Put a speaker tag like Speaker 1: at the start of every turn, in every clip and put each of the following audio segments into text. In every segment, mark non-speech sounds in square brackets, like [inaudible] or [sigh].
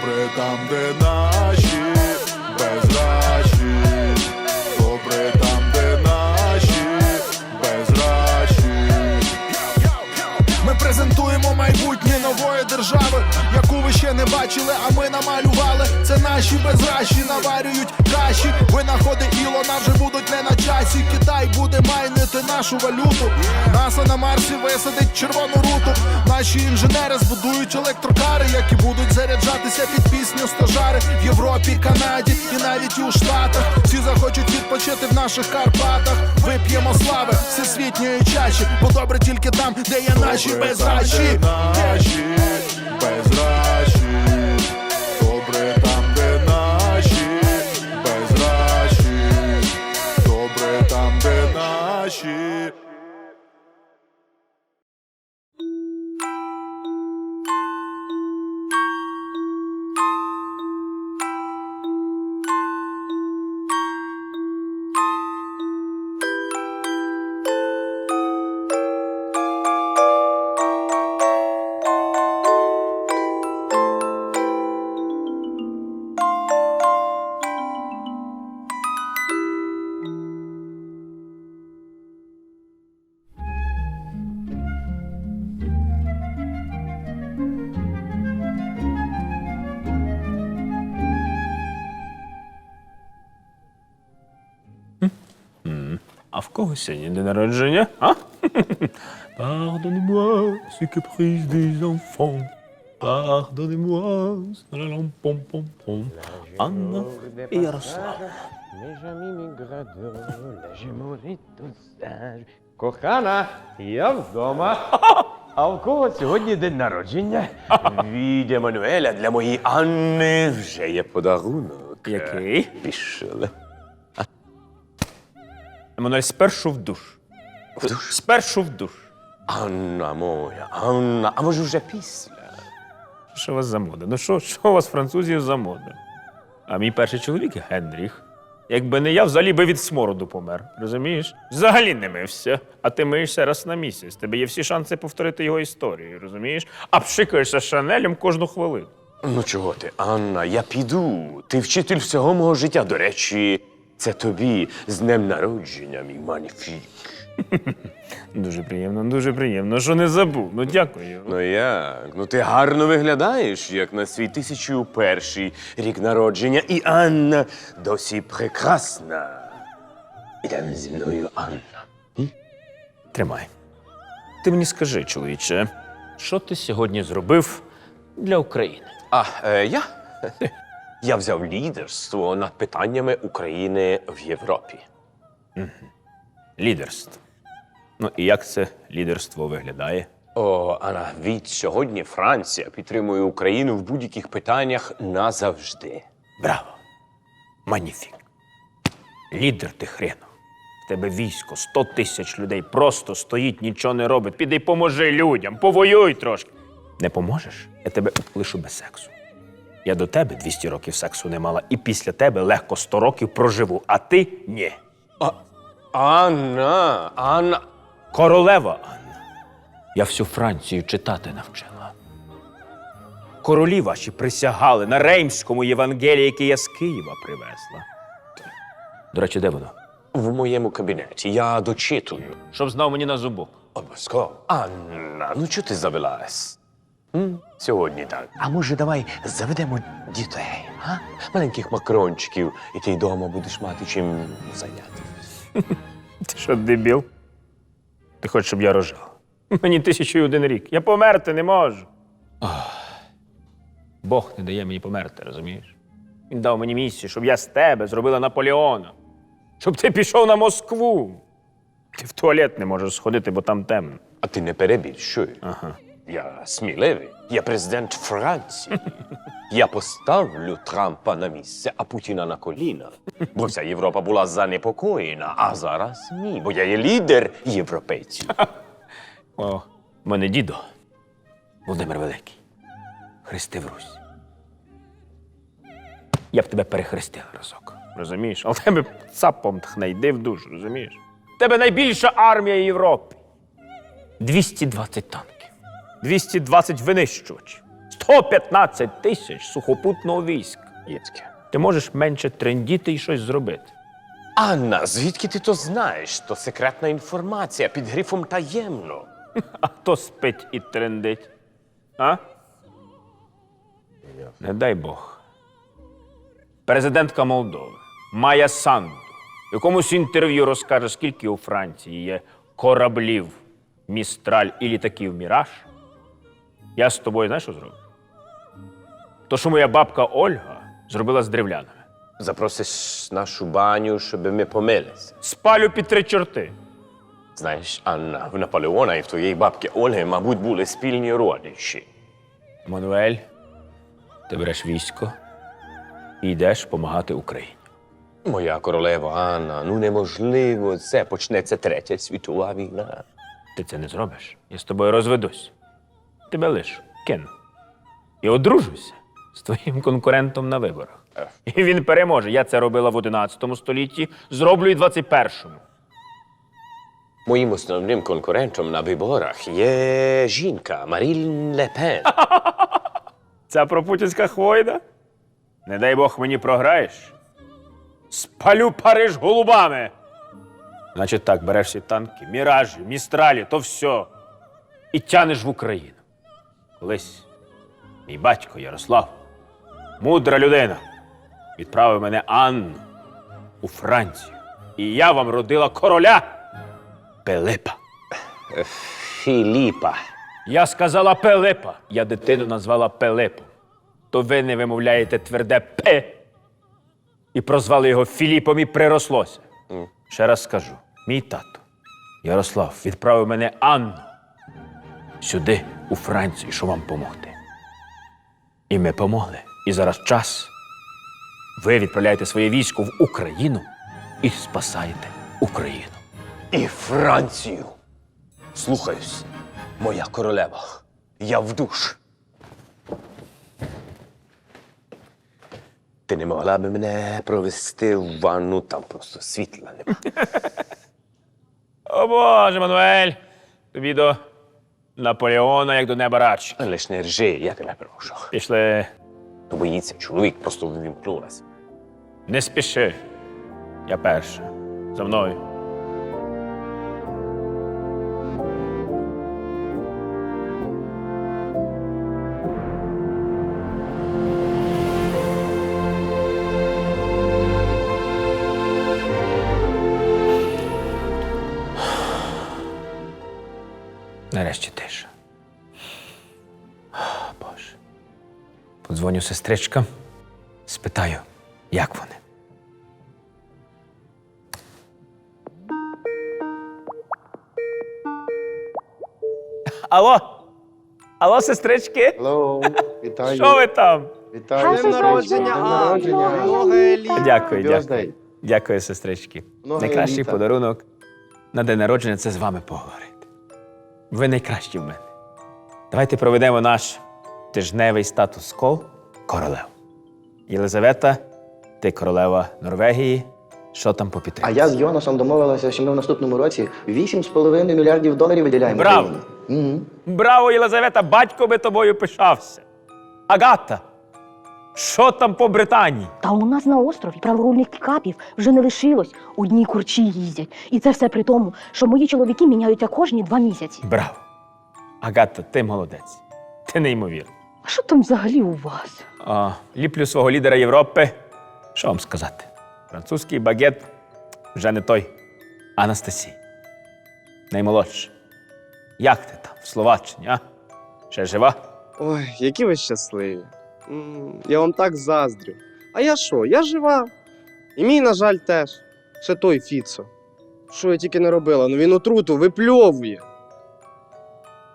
Speaker 1: Добре там, де наші безрачі, добре там, де наші безрачі. Ми презентуємо майбутнє нової держави, яку ви ще не бачили, а ми намалювали. Наші безращі наварюють каші. Винаходи Ілона вже будуть не на часі. Китай буде майнити нашу валюту. Наса на Марсі висадить червону руту. Наші інженери збудують електрокари, які будуть заряджатися під пісню стажари в Європі, Канаді і навіть у Штатах. Всі захочуть відпочити в наших Карпатах. Вип'ємо слави всесвітньої чаші, бо добре тільки там, де є наші безращі. Наші [laughs] [laughs]
Speaker 2: кого сьогодні день народження? А? Pardonnez-moi, ce caprice des enfants. Pardonnez-moi, салалам, пом-пом-пом. Анна і Ярослав.
Speaker 3: Кохана, я вдома. А в кого сьогодні день народження? Від Еммануеля для моєї Анни вже є подарунок.
Speaker 2: Який?
Speaker 3: Пішли.
Speaker 2: Еммануель, спершу в душ.
Speaker 3: В душ?
Speaker 2: Спершу в душ.
Speaker 3: Анна моя, Анна, а може вже після?
Speaker 2: Що у вас за мода? Ну що, що у вас, французів, за мода? А мій перший чоловік Генріх. Якби не я, взагалі би від смороду помер. Розумієш? Взагалі не мився. А ти миєшся раз на місяць. Тебе є всі шанси повторити його історію, розумієш? А пшикаєшся шанелем кожну хвилину.
Speaker 3: Ну чого ти, Анна, я піду. Ти вчитель всього мого життя. До речі, це тобі з днем народження, мій маніфік. [laughs]
Speaker 2: Дуже приємно, дуже приємно. Що не забув. Ну дякую.
Speaker 3: Ну як? Ну ти гарно виглядаєш, як на свій тисячу перший рік народження. І Анна досі прекрасна. Ідемо зі мною, Анна.
Speaker 2: Тримай. Ти мені скажи, чоловіче, що ти сьогодні зробив для України?
Speaker 3: А е, я? [laughs] Я взяв лідерство над питаннями України в Європі.
Speaker 2: Лідерство. Ну і як це лідерство виглядає?
Speaker 3: О, Анна, від сьогодні Франція підтримує Україну в будь-яких питаннях назавжди.
Speaker 2: Браво! Маніфік. Лідер ти хренов. В тебе військо, 100 тисяч людей просто стоїть, нічого не робить. Піди поможи людям, повоюй трошки. Не поможеш? Я тебе лишу без сексу. Я до тебе 200 років сексу не мала, і після тебе легко 100 років проживу, а ти ні.
Speaker 3: А, Анна, Анна.
Speaker 2: Королева Анна. Я всю Францію читати навчила. Королі ваші присягали на Реймському Євангелії, яке я з Києва привезла. До речі, де воно?
Speaker 3: В моєму кабінеті я дочитую.
Speaker 2: Щоб знав мені на зубок.
Speaker 3: Обов'язково. Анна, ну чого ти завелась? М? Сьогодні так. А може, давай заведемо дітей, а? Маленьких макрончиків, і ти вдома будеш мати чим зайняти. [laughs]
Speaker 2: Ти що, дебіл? Ти хочеш, щоб я рожав? Мені тисячу і один рік. Я померти не можу. Бог не дає мені померти, розумієш? Він дав мені місію, щоб я з тебе зробила Наполеона. Щоб ти пішов на Москву. Ти в туалет не можеш сходити, бо там темно.
Speaker 3: А ти не перебільшуй.
Speaker 2: Ага.
Speaker 3: Я сміливий. Я президент Франції. Я поставлю Трампа на місце, а Путіна на коліна. Бо вся Європа була занепокоєна, а зараз ні, бо я є лідер європейців.
Speaker 2: О, мене дідо Володимир Великий. Хрестив Русь. Я б тебе перехрестив разок. Розумієш? Але тебе цапом тхне, йди в душ, розумієш? Тебе найбільша армія Європи. 220 танків, 220 винищувачів, 115 тисяч сухопутного війська.
Speaker 3: Єцьке.
Speaker 2: Ти можеш менше трендіти і щось зробити.
Speaker 3: Анна, звідки ти то знаєш? То секретна інформація під грифом таємно. [laughs]
Speaker 2: А хто спить і трендить? А? Не дай Бог. Президентка Молдови Майя Санду в якомусь інтерв'ю розкаже, скільки у Франції є кораблів Містраль і літаків Міраж. Я з тобою знаєш, що зроблю? То, що моя бабка Ольга зробила з древлянами.
Speaker 3: Запросиш нашу баню, щоб ми помилися.
Speaker 2: Спалю під три чорти.
Speaker 3: Знаєш, Анна, в Наполеона і в твоєї бабки Ольги, мабуть, були спільні родичі.
Speaker 2: Мануель, ти береш військо і йдеш допомагати Україні.
Speaker 3: Моя королева Анна, ну неможливо, це почнеться третя світова війна.
Speaker 2: Ти це не зробиш. Я з тобою розведусь. Тебе лишу, кину. І одружуся з твоїм конкурентом на виборах. І він переможе. Я це робила в 11 столітті, зроблю і 21-му.
Speaker 3: Моїм основним конкурентом на виборах є жінка Марін Лепен. [laughs]
Speaker 2: Ця пропутінська хвойда? Не дай Бог мені програєш. Спалю Париж голубами. Значить так, береш всі танки, міражі, містралі, то все. І тянеш в Україну. Колись мій батько Ярослав, мудра людина, відправив мене Анну у Францію. І я вам родила короля Пилипа.
Speaker 3: Філіпа.
Speaker 2: Я сказала Пилипа. Я дитину назвала Пилипом. То ви не вимовляєте тверде П. І прозвали його Філіпом і прирослося. Ще раз скажу: мій тато Ярослав відправив мене Анну сюди, у Францію, щоб вам помогти. І ми помогли. І зараз час. Ви відправляєте своє військо в Україну і спасаєте Україну.
Speaker 3: І Францію. Слухаюсь, моя королева. Я в душ. Ти не могла би мене провести в ванну, там просто світла нема. [laughs]
Speaker 2: О Боже, Мануель! Тобі до Наполеона, як до неба
Speaker 3: рач. Лиш не ржи, я тебе прошу.
Speaker 2: Пішли,
Speaker 3: То боїться, чоловік просто ввімкнулася.
Speaker 2: не спіши. Я перша. За мною. Подзвоню сестричкам, спитаю, як вони. Алло? Алло, сестрички?
Speaker 4: Алло, вітаю.
Speaker 2: Що ви там?
Speaker 4: Вітаю.
Speaker 5: Днем народження,
Speaker 4: Днем народження.
Speaker 5: много еліт.
Speaker 2: Дякую, дякую. Дякую, сестрички.
Speaker 4: Много
Speaker 2: Найкращий
Speaker 4: еліта.
Speaker 2: подарунок на день народження це з вами поговорити. Ви найкращі в мене. Давайте проведемо наш тижневий статус-кол королев. Єлизавета, ти королева Норвегії. Що там по
Speaker 4: А я з Йонасом домовилася, що ми в наступному році 8,5 мільярдів доларів виділяємо.
Speaker 2: Браво!
Speaker 4: Угу.
Speaker 2: Браво, Єлизавета, батько би тобою пишався. Агата, що там по Британії?
Speaker 5: Та у нас на острові праворульних пікапів вже не лишилось. Одні курчі їздять. І це все при тому, що мої чоловіки міняються кожні два місяці.
Speaker 2: Браво! Агата, ти молодець. Ти неймовірна.
Speaker 5: А що там взагалі у вас?
Speaker 2: А, ліплю свого лідера Європи. Що вам сказати? Французький багет вже не той. Анастасій. Наймолодша. Як ти там, в Словаччині, а? Ще жива?
Speaker 6: Ой, які ви щасливі. М, Я вам так заздрю. А я що? Я жива. І мій, на жаль, теж. Ще той Фіцо. Що я тільки не робила? Ну він отруту випльовує.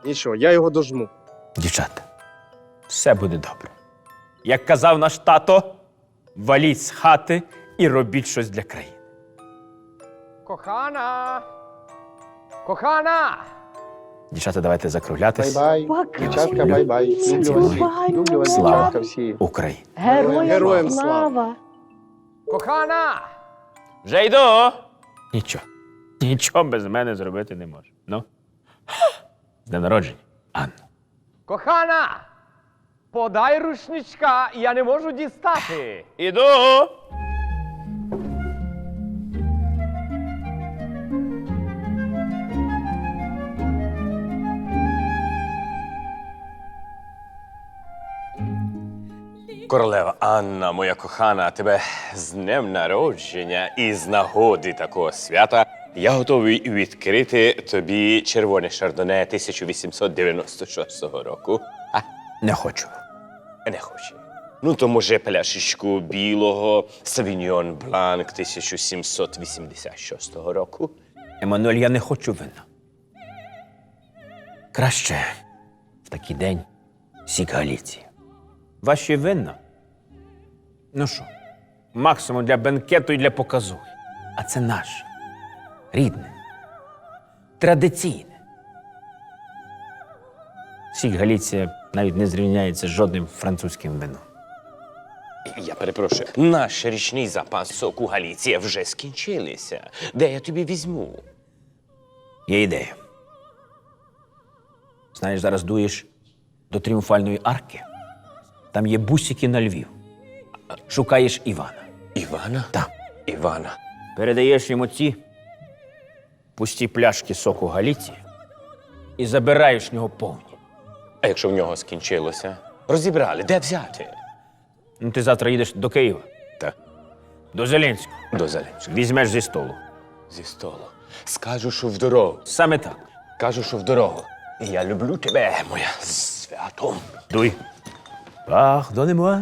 Speaker 6: Нічого, я його дожму.
Speaker 2: Дівчата, все буде добре. Як казав наш тато, валіть з хати і робіть щось для країни.
Speaker 7: Кохана! Кохана!
Speaker 2: Дівчата, давайте закруглятись.
Speaker 4: Бай-бай. Дівчатка, бай-бай. Люблю вас. Люблю вас,
Speaker 2: Слава.
Speaker 4: дівчатка, всі.
Speaker 2: Україні.
Speaker 5: Героям,
Speaker 6: Героям
Speaker 5: слава!
Speaker 7: Кохана!
Speaker 2: Вже йду. Нічого. Нічого без мене зробити не може. Ну. З днем народження, Анна.
Speaker 7: Кохана! Подай рушничка, я не можу дістати.
Speaker 2: Іду.
Speaker 3: Королева Анна, моя кохана, тебе з днем народження і з нагоди такого свята я готовий відкрити тобі червоне шардоне 1896 року. А
Speaker 2: Не хочу.
Speaker 3: не хоче. Ну, то може пляшечку білого Савіньйон Бланк 1786 року.
Speaker 2: Еммануель, я не хочу вина. Краще в такий день сік Галіції. Ваші вина. Ну що, максимум для бенкету і для показу. А це наше. Рідне. Традиційне. Сік Галіція навіть не зрівняється з жодним французьким вином.
Speaker 3: Я перепрошую, наш річний запас соку Галіція вже скінчилися. Де я тобі візьму?
Speaker 2: Є ідея. Знаєш, зараз дуєш до тріумфальної арки. Там є бусики на Львів. Шукаєш Івана.
Speaker 3: Івана?
Speaker 2: Так.
Speaker 3: Івана.
Speaker 2: Передаєш йому ці пусті пляшки соку Галіції і забираєш в нього повні.
Speaker 3: А якщо в нього скінчилося? Розібрали, де взяти?
Speaker 2: Ну, ти завтра їдеш до Києва,
Speaker 3: Так,
Speaker 2: до Зеленського.
Speaker 3: до Зеленського.
Speaker 2: Візьмеш зі столу.
Speaker 3: Зі столу. Скажу, що в дорогу.
Speaker 2: Саме так.
Speaker 3: Кажу, що в дорогу. Я люблю тебе, моя свято.
Speaker 2: Дуй. Pardonnez-moi,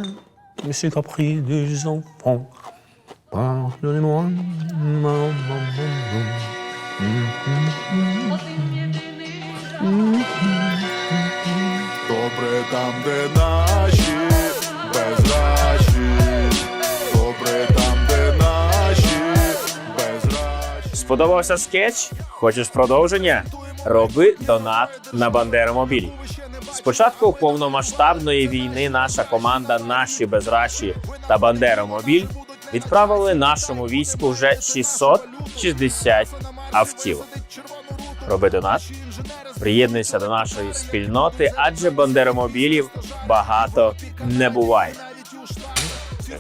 Speaker 2: monsieur Capri des enfants. Pardonnez-moi.
Speaker 1: Добре там, де наші безращі. Добре там, де наші безращі.
Speaker 2: Сподобався скетч? Хочеш продовження? Роби донат на Бандеромобіль. З початку повномасштабної війни наша команда Наші безраші та Бандеромобіль відправили нашому війську вже 660 автівок. Роби донат, приєднуйся до нашої спільноти, адже бандеромобілів багато не буває.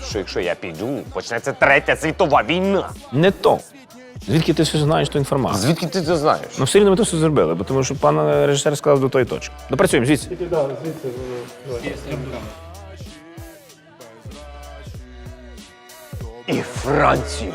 Speaker 3: Що якщо я піду, почнеться третя світова війна.
Speaker 2: Не то. Звідки ти все знаєш ту інформацію?
Speaker 3: Звідки ти це знаєш?
Speaker 2: Ну, все рівно ми то все зробили, бо тому що пан режисер сказав до тої точки. Допрацюємо звідси.
Speaker 3: І Францію.